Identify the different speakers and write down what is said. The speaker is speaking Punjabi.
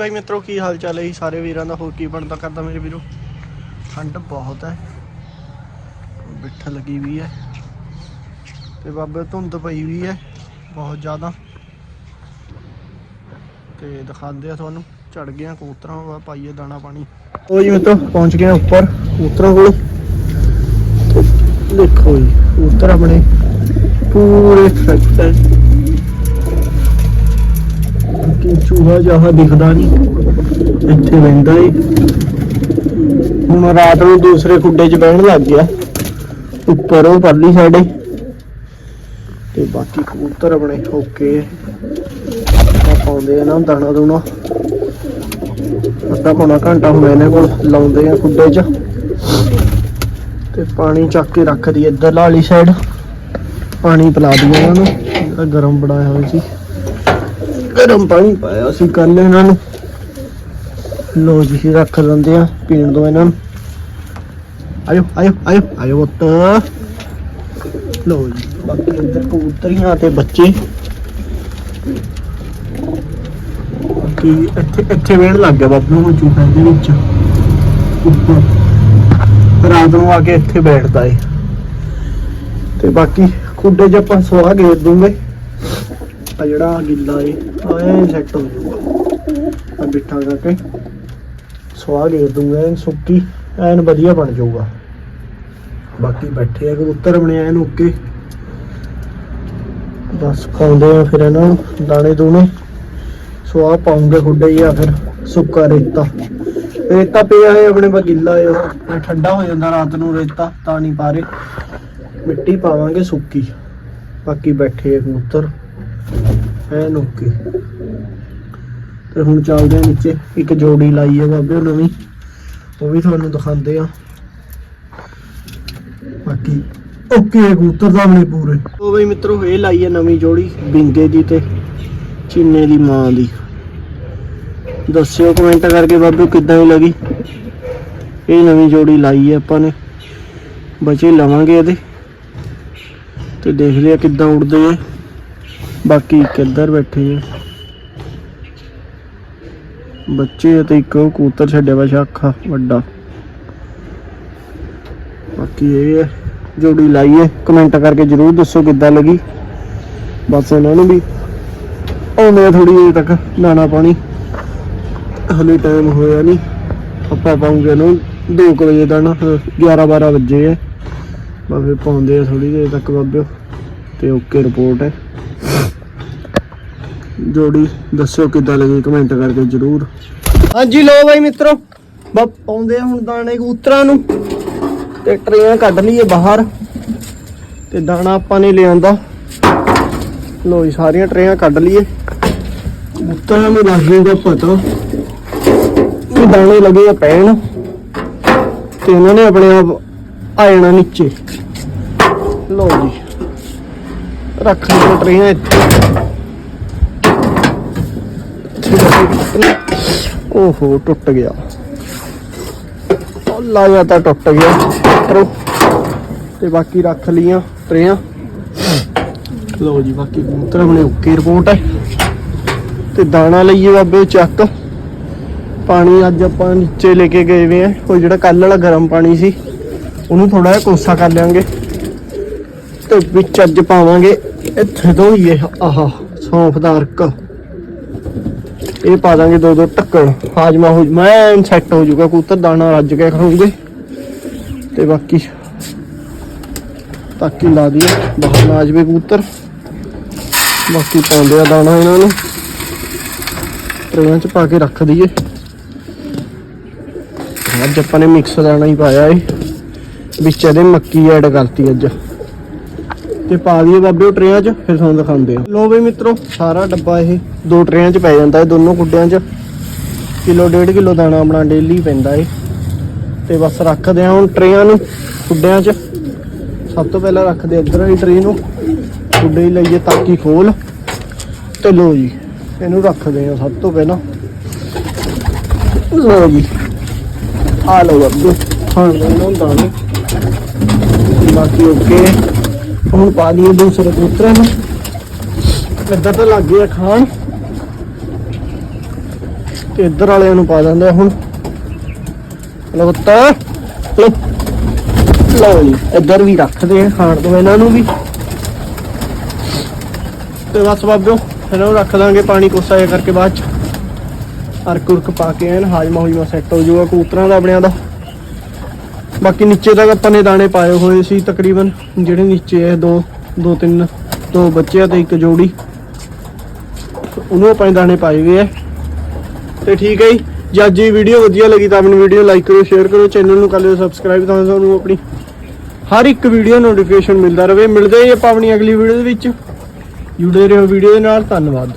Speaker 1: ਭਾਈ ਮਿੱਤਰੋ, ਕੀ ਹਾਲ ਚਾਲ ਹੈ ਜੀ? ਸਾਰੇ ਵੀਰਾਂ ਦਾ ਹੋਰ ਕੀ ਬਣਦਾ ਕਰਦਾ ਮੇਰੇ ਵੀਰੋ? ਠੰਡ ਬਹੁਤ ਹੈ। ਬਿੱਠ ਲੱਗੀ ਵੀ ਹੈ। ਤੇ ਬਾਬੇ, ਧੁੰਦ ਪਈ ਵੀ ਹੈ ਬਹੁਤ ਜ਼ਿਆਦਾ। ਤੇ ਦਿਖਾਉਂਦੇ ਆ ਤੁਹਾਨੂੰ ਚੜ ਗਿਆ ਕਬੂਤਰਾਂ ਵਾ ਪਾਈਏ ਦਾਣਾ ਪਾਣੀ। ਉਹ ਜੀ ਮਿੱਤਰੋ, ਪਹੁੰਚ ਗਏ ਉੱਪਰ ਕਬੂਤਰਾਂ ਕੋਲ। ਦੇਖੋ ਜੀ, ਕਬੂਤਰ ਆਪਣੇ ਪੂਰੇ ਫਿੱਟ ਹੈ। ਚੂਹਾ ਜਹਾ ਦਿਖਦਾ ਨਹੀਂ ਇੱਥੇ ਰਹਿੰਦਾ ਏ। ਹੁਣ ਰਾਤ ਨੂੰ ਦੂਸਰੇ ਖੁੱਡੇ 'ਚ ਬਹਿਣ ਲੱਗ ਗਿਆ। ਉੱਪਰ ਉਹ ਪਰਲੀ ਸਾਈਡੇ ਤੇ ਬਾਕੀ ਕਬੂਤਰ ਆਪਣੇ ਓਕੇ ਪਾਉਂਦੇ ਆ ਨਾ ਦਾਣਾ ਦੂਣਾ। ਅੱਧਾ ਪੌਣਾ ਘੰਟਾ ਹੁਣ ਇਹਨਾਂ ਕੋਲ ਲਾਉਂਦੇ ਆ ਖੁੱਡੇ 'ਚ। ਤੇ ਪਾਣੀ ਚੱਕ ਕੇ ਰੱਖਦੀ ਇੱਧਰ ਵਾਲੀ ਸਾਈਡ ਪਾਣੀ ਪਿਲਾ ਦਈਏ ਇਹਨਾਂ ਨੂੰ। ਜਿਹੜਾ ਗਰਮ ਬਣਾਇਆ ਹੋਇਆ ਸੀ। ਗਰਮ ਪਾਣੀ ਪਾਇਆ ਸੀ ਕੱਲ ਇਹਨਾਂ ਨੂੰ। ਲੋ ਜੀ ਰੱਖ ਦਿੰਦੇ ਆ ਪੀਣ ਦੋ ਇਹਨਾਂ ਨੂੰ। ਆਇਓ ਆਇਓ ਆਇਓ ਆਇਓ ਪੁੱਤ। ਲੋ ਜੀ, ਬਾਕੀ ਇੱਧਰ ਕਬੂਤਰੀਆਂ ਤੇ ਬੱਚੇ। ਬਾਕੀ ਇੱਥੇ ਇੱਥੇ ਵੇਣ ਲੱਗ ਗਿਆ ਬਾਪੂ ਨੂੰ ਚੂਹਾ ਦੇ ਵਿੱਚ। ਉੱਪਰ। ਰਾਤ ਨੂੰ ਆ ਕੇ ਇੱਥੇ ਬੈਠਦਾ ਏ। ਤੇ ਬਾਕੀ ਖੁੱਡੇ 'ਚ ਆਪਾਂ ਸਵਾ ਗੇਰ ਦੂੰਗੇ। ਆ ਜਿਹੜਾ ਗਿੱਲਾ ਏ ਆ ਸੈੱਟ ਹੋ ਜਾਊਗਾ। ਆ ਬਿਠਾ ਕਰਕੇ ਸਵਾਹ ਗੇਰ ਦੂੰਗਾ, ਐਨ ਸੁੱਕੀ, ਐਨ ਵਧੀਆ ਬਣ ਜਾਊਗਾ। ਬਾਕੀ ਬੈਠੇ ਆ ਕਬੂਤਰ ਬਣੇ ਐਨ ਓਕੇ ਬਸ ਪਾਉਂਦੇ ਆ ਫਿਰ ਇਹਨਾਂ ਨੂੰ, ਦਾਣੇ ਦੂਣੇ। ਸਵਾਹ ਪਾਉਂਗੇ ਖੁੱਡੇ ਜਾਂ ਫਿਰ, ਸੁੱਕਾ ਰੇਤਾ। ਰੇਤਾ ਪਿਆ ਹੈ ਆਪਣੇ ਪਾ ਗਿੱਲਾ ਏ ਉਹ ਠੰਡਾ ਹੋ ਜਾਂਦਾ ਰਾਤ ਨੂੰ ਰੇਤਾ, ਤਾਂ ਨਹੀਂ ਪਾ ਰਹੇ। ਮਿੱਟੀ ਪਾਵਾਂਗੇ ਸੁੱਕੀ। ਬਾਕੀ ਬੈਠੇ ਕਬੂਤਰ ਐਨ ਓਕੇ ਤੇ ਹੁਣ ਚੱਲਦੇ ਆ ਨੀਚੇ। ਇੱਕ ਜੋੜੀ ਲਾਈ ਹੈ ਬਾਬੇ, ਉਹ ਨਵੀਂ। ਉਹ ਵੀ ਤੁਹਾਨੂੰ ਦਿਖਾਉਂਦੇ ਆ। ਬਾਕੀ, ਓਕੇ, ਕਬੂਤਰ ਦਾ ਆਪਣੇ ਪੂਰੇ। ਉਹ ਬਈ ਮਿੱਤਰੋ, ਇਹ ਲਾਈ ਹੈ ਨਵੀਂ ਜੋੜੀ, ਬਿੰਗੇ ਦੀ ਤੇ ਚੀਨੇ ਦੀ ਮਾਂ ਦੀ। ਦੱਸਿਓ ਕਮੈਂਟ ਕਰਕੇ ਬਾਬੇ, ਕਿੱਦਾਂ ਦੀ ਲੱਗੀ? ਇਹ ਨਵੀਂ ਜੋੜੀ ਲਾਈ ਹੈ ਆਪਾਂ ਨੇ। ਬਚੇ ਲਵਾਂਗੇ ਇਹਦੇ। ਤੇ ਦੇਖਦੇ ਆ ਕਿੱਦਾਂ ਉੜਦੇ ਆ। ਬਾਕੀ ਕਿੱਧਰ ਬੈਠੇ ਆ। ਬੱਚੇ ਆ ਤੇ ਇੱਕ ਉਹ ਕਬੂਤਰ ਛੱਡਿਆ ਵਾ ਸ਼ਾਖਾ, ਵੱਡਾ। ਬਾਕੀ ਇਹ ਹੈ ਜੋੜੀ ਲਾਈਏ। ਕਮੈਂਟ ਕਰਕੇ ਜਰੂਰ ਦੱਸੋ ਕਿੱਦਾਂ ਲੱਗੀ। ਬਸ ਇਹਨਾਂ ਨੂੰ ਵੀ ਆਉਂਦੇ ਆ ਥੋੜੀ ਦੇਰ ਤੱਕ ਦਾਣਾ ਪਾਣੀ। ਹਲੇ ਟਾਈਮ ਹੋਇਆ ਨਹੀਂ ਆਪਾਂ ਪਾਉਂਗੇ ਨੂੰ 2 ਵਜੇ ਦਾਣਾ 11 12 ਵਜੇ ਹੈ ਬਸ ਪਾਉਂਦੇ ਆ ਥੋੜੀ ਦੇਰ ਤੱਕ ਬਾਬਿਓ। ਤੇ ਓਕੇ ਰਿਪੋਰਟ ਹੈ। ਜੋੜੀ ਦੱਸਿਓ ਕਿੱਦਾਂ ਲੱਗੀ? ਕਮੈਂਟ ਕਰਕੇ ਜਰੂਰ। ਹਾਂਜੀ ਲੋ ਬਾਈ ਮਿੱਤਰੋ। ਬਸ ਪਾਉਂਦੇ ਆ ਹੁਣ ਦਾਣੇ ਕਬੂਤਰਾਂ ਨੂੰ। ਤੇ ਟਰੇਆਂ ਕੱਢ ਲਈਏ ਬਾਹਰ। ਤੇ ਦਾਣਾ ਆਪਾਂ ਨੇ ਲਿਆਂਦਾ। ਲੋ ਜੀ ਸਾਰੀਆਂ ਟਰੇਆਂ ਕੱਢ ਲਈਏ। ਕਬੂਤਰਾਂ ਨੂੰ ਲੱਗ ਜਾਊਗਾ ਪਤਾ ਕਿ ਦਾਣੇ ਲੱਗੇ ਆ ਪੈਣ। ਤੇ ਇਹਨਾਂ ਨੇ ਆਪਣੇ ਆਪ ਆ ਜਾਣਾ ਨੀਚੇ। ਲੋ ਜੀ। ਰੱਖ ਲਈਏ ਟਰੇਆਂ ਇੱਥੇ। ਓਹੋ, ਟੁੱਟ ਗਿਆ। ਅੱਲਾ ਜਾਂ ਤਾਂ ਟੁੱਟ ਗਿਆ ਤੇ ਬਾਕੀ ਰੱਖ ਲੀਆਂ ਟਰੇਆਂ ਲਓ ਜੀ, ਬਾਕੀ ਕਬੂਤਰ ਆਪਣੇ ਓਕੇ ਰਿਪੋਰਟ ਹੈ। ਤੇ ਦਾਣਾ ਲਈਏ ਬਾਬੇ, ਚੱਕ। ਪਾਣੀ ਅੱਜ ਆਪਾਂ ਨੀਚੇ ਲੈ ਕੇ ਗਏ ਵੇ ਆ। ਉਹ ਜਿਹੜਾ ਕੱਲ ਵਾਲਾ ਗਰਮ ਪਾਣੀ ਸੀ, ਉਹਨੂੰ ਥੋੜਾ ਜਿਹਾ ਕੋਸਾ ਕਰ ਲਿਆਂਗੇ। ਤੇ ਵਿੱਚ ਅੱਜ ਪਾਵਾਂਗੇ। ਇੱਥੇ ਤੋਂ ਹੀ ਇਹ, ਆਹਾ, ਸੌਂਫ ਦਾ ਅਰਕ। ਇਹ ਪਾ ਦਾਂਗੇ ਦੋ ਦੋ ਟੱਕਣ ਹਾਜਮਾ ਹੋ ਮੈਂ ਸੈੱਟ ਹੋ ਜਾਊਗਾ ਕਬੂਤਰ, ਦਾਣਾ ਰੱਜ ਕੇ ਖਾਉਂਗੇ ਤੇ ਬਾਕੀ ਤਾਕੀ ਲਾ ਦਈਏ, ਬਾਹਰ ਨਾ ਆ ਜਾਵੇ ਕਬੂਤਰ। ਬਾਕੀ ਪਾਉਂਦੇ ਆ ਦਾਣਾ ਇਹਨਾਂ ਨੂੰ। ਟਰੇਆਂ ਚ ਪਾ ਕੇ ਰੱਖ ਦਈਏ। ਅੱਜ ਆਪਾਂ ਨੇ ਮਿਕਸ ਦਾਣਾ ਹੀ ਪਾਇਆ ਏ। ਵਿੱਚ ਇਹਦੇ ਮੱਕੀ ਐਡ ਕਰਤੀ ਅੱਜ। ਤੇ ਪਾ ਦਈਏ ਬਾਬੇ ਉਹ ਟਰੇਆਂ 'ਚ, ਫਿਰ ਤੁਹਾਨੂੰ ਦਿਖਾਉਂਦੇ ਆ ਲੋ ਬਈ ਮਿੱਤਰੋ, ਸਾਰਾ ਡੱਬਾ ਇਹ, ਦੋ ਟਰੇਆਂ 'ਚ ਪੈ ਜਾਂਦਾ ਇਹ ਦੋਨੋਂ ਗੁੱਡਿਆਂ 'ਚ। ਕਿਲੋ ਡੇਢ ਕਿਲੋ ਦਾਣਾ ਆਪਣਾ ਡੇਲੀ ਪੈਂਦਾ ਏ ਤੇ ਬਸ ਰੱਖਦੇ ਆ ਹੁਣ ਟਰੇਆਂ ਨੂੰ, ਗੁੱਡਿਆਂ 'ਚ। ਸਭ ਤੋਂ ਪਹਿਲਾਂ ਰੱਖਦੇ ਆ ਇੱਧਰ ਵਾਲੀ ਟਰੇ ਨੂੰ। ਗੁੱਡੇ ਹੀ ਲਈਏ ਤਾਕੀ ਖੋਲ। ਤੇ ਲੋ ਜੀ, ਇਹਨੂੰ ਰੱਖਦੇ ਆ ਸਭ ਤੋਂ ਪਹਿਲਾਂ। ਲੋ ਜੀ ਆ ਲਓ ਬਾਬੂ, ਹਾਂ ਇਹਨਾਂ ਬਾਕੀ ਓਕੇ ਹੁਣ ਪਾ ਲਈਏ ਦੂਸਰੇ ਕਬੂਤਰਾਂ ਨੂੰ। ਇੱਧਰ ਤਾਂ ਲੱਗ ਗਿਆ ਖਾਣ। ਤੇ ਇੱਧਰ ਵਾਲਿਆਂ ਨੂੰ ਪਾ ਦਿੰਦੇ ਆ ਹੁਣ। ਲਓ ਪੁੱਤ। ਲਓ। ਜੀ, ਇੱਧਰ ਵੀ ਰੱਖਦੇ ਆ ਖਾਣ ਤੋਂ ਇਹਨਾਂ ਨੂੰ ਵੀ। ਤੇ ਬਸ ਬਾਬਿਓ, ਇਹਨਾਂ ਨੂੰ ਰੱਖ ਦਾਂਗੇ ਪਾਣੀ ਕੋਸਾ ਜਿਹਾ ਕਰਕੇ ਬਾਅਦ ਚ। ਅਰਕ ਉਰਕ ਪਾ ਕੇ ਐਨ ਹਾਜਮਾ ਹੁਜਮਾ ਸੈੱਟ ਹੋ ਜਾਊਗਾ ਕਬੂਤਰਾਂ ਦਾ, ਆਪਣਿਆਂ ਦਾ। ਬਾਕੀ ਨੀਚੇ ਤੱਕ ਆਪਾਂ ਨੇ ਦਾਣੇ ਪਾਏ ਹੋਏ ਸੀ ਤਕਰੀਬਨ, ਜਿਹੜੇ ਨੀਚੇ ਐ ਦੋ ਦੋ, ਤਿੰਨ, ਦੋ ਬੱਚੇ ਆ ਤੇ ਇੱਕ ਜੋੜੀ। ਉਹਨੂੰ ਆਪਾਂ ਦਾਣੇ ਪਾਏ ਹੋਏ ਆ। ਤੇ ਠੀਕ ਹੈ ਜੀ, ਜੇ ਅੱਜ ਦੀ ਵੀਡੀਓ ਵਧੀਆ ਲੱਗੀ ਤਾਂ ਮੈਨੂੰ ਵੀਡੀਓ ਲਾਈਕ ਕਰੋ, ਸ਼ੇਅਰ ਕਰੋ, ਚੈਨਲ ਨੂੰ ਕਰ ਲਿਓ ਸਬਸਕ੍ਰਾਈਬ ਤਾਂ ਤੁਹਾਨੂੰ ਆਪਣੀ ਹਰ ਇੱਕ ਵੀਡੀਓ ਨੋਟੀਫਿਕੇਸ਼ਨ ਮਿਲਦਾ ਰਹੇ। ਮਿਲਦੇ ਹੀ ਆਪਾਂ ਆਪਣੀ ਅਗਲੀ ਵੀਡੀਓ ਦੇ ਵਿੱਚ। ਜੁੜੇ ਰਹੋ ਵੀਡੀਓ ਦੇ ਨਾਲ, ਧੰਨਵਾਦ।